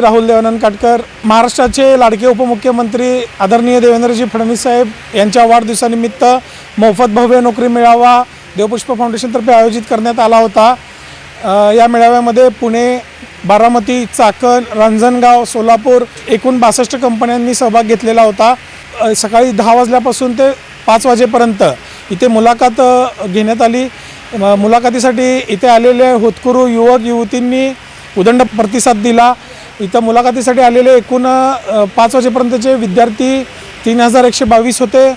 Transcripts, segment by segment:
मी राहुल देवानंद काटकर महाराष्ट्राचे लाडके उपमुख्यमंत्री आदरणीय देवेंद्रजी फडणवीस साहेब यांच्या वाढदिवसानिमित्त मोफत भव्य नोकरी मेळावा देवपुष्प फाउंडेशनतर्फे आयोजित करण्यात आला होता. या मेळाव्यामध्ये पुणे बारामती चाकण रांजणगाव सोलापूर एकूण बासष्ट कंपन्यांनी सहभाग घेतलेला होता. सकाळी दहा वाजल्यापासून ते पाच वाजेपर्यंत इथे मुलाखत घेण्यात आली. मुलाखतीसाठी इथे आलेले होतकुरू युवक युवतींनी उदंड प्रतिसाद दिला. इथं मुलाखतीसाठी आलेले एकूण पाच वाजेपर्यंतचे विद्यार्थी तीन हजार एकशे बावीस होते.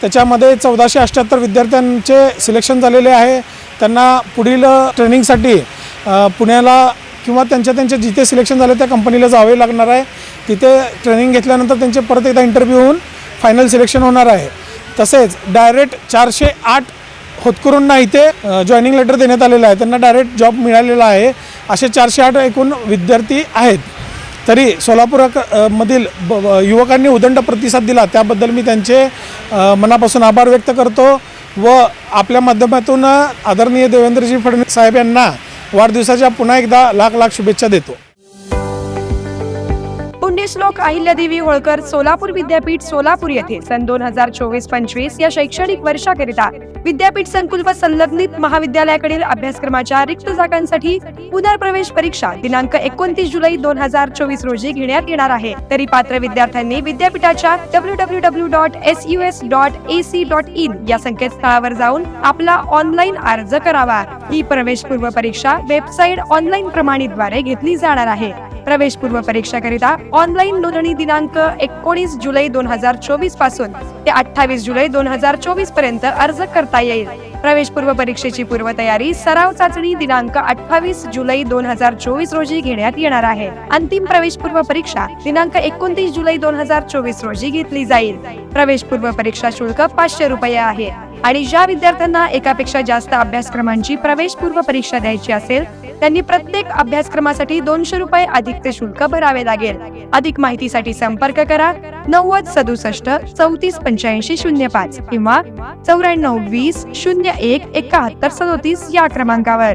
त्याच्यामध्ये चौदाशे अठ्ठ्याहत्तर विद्यार्थ्यांचे सिलेक्शन झालेले आहे. त्यांना पुढील ट्रेनिंगसाठी पुण्याला किंवा त्यांच्या त्यांचे जिथे सिलेक्शन झाले त्या कंपनीला जावे लागणार आहे. तिथे ट्रेनिंग घेतल्यानंतर त्यांचे परत एकदा इंटरव्ह्यू होऊन फायनल सिलेक्शन होणार आहे. तसेच डायरेक्ट चारशे आठ होतकरूंना इथे जॉईनिंग लेटर देण्यात आलेलं आहे. त्यांना डायरेक्ट जॉब मिळालेला आहे. असे चारशे आठ एकूण विद्यार्थी आहेत. तरी सोलापूर मधील ब- युवकांनी उदंड प्रतिसाद दिला. त्याबद्दल मी त्यांचे मनापासून आभार व्यक्त करतो व आपल्या माध्यमातून आदरणीय देवेंद्रजी फडणवीस साहेब यांना वाढदिवसाच्या पुन्हा एकदा लाख लाख शुभेच्छा देतो. पुण्यश्लोक अहिल्यादेवी होळकर सोलापूर विद्यापीठ सोलापूर येथे सन दोन हजार चोवीस पंचवीस या शैक्षणिक वर्षाकरिता विद्यापीठ संकुल व संलग्नित महाविद्यालयाकडील अभ्यासक्रमाच्या रिक्त जागांसाठी पुनर्प्रवेश परीक्षा दिनांक एकोणतीस जुलै दोन हजार चोवीस रोजी घेण्यात येणार आहे. तरी पात्र विद्यार्थ्यांनी विद्यापीठाच्या W W W dot S U S dot A C dot in या संकेतस्थळावर जाऊन आपला ऑनलाईन अर्ज करावा. ही प्रवेशपूर्व परीक्षा वेबसाईट ऑनलाईन प्रमाणीद्वारे घेतली जाणार आहे. प्रवेशपूर्व परीक्षाकरिता ऑनलाईन नोंदणी दिनांक एकोणीस जुलै दोन हजार चोवीसपासून ते अठ्ठावीस जुलै दोन हजार चोवीसपर्यंत अर्ज करता येईल. प्रवेशपूर्व परीक्षेची पूर्वतयारी सराव चाचणी दिनांक अठ्ठावीस जुलै दोन हजार चोवीस रोजी घेण्यात येणार आहे. अंतिम प्रवेशपूर्व परीक्षा दिनांक एकोणतीस जुलै दोन हजार चोवीस रोजी घेतली जाईल. प्रवेशपूर्व परीक्षा शुल्क पाचशे रुपये आहे. आणि ज्या विद्यार्थ्यांना एकापेक्षा जास्त अभ्यासक्रमांची प्रवेशपूर्व परीक्षा द्यायची असेल त्यांनी प्रत्येक अभ्यासक्रमासाठी दोनशे रुपये अधिकचे शुल्क भरावे लागेल. अधिक माहितीसाठी संपर्क करा. नव्वद सदुसष्ट चौतीस पंच्याऐंशी शून्य पाच किंवा चौऱ्याण्णव वीस शून्य एक एकाहत्तर सदोतीस या क्रमांकावर.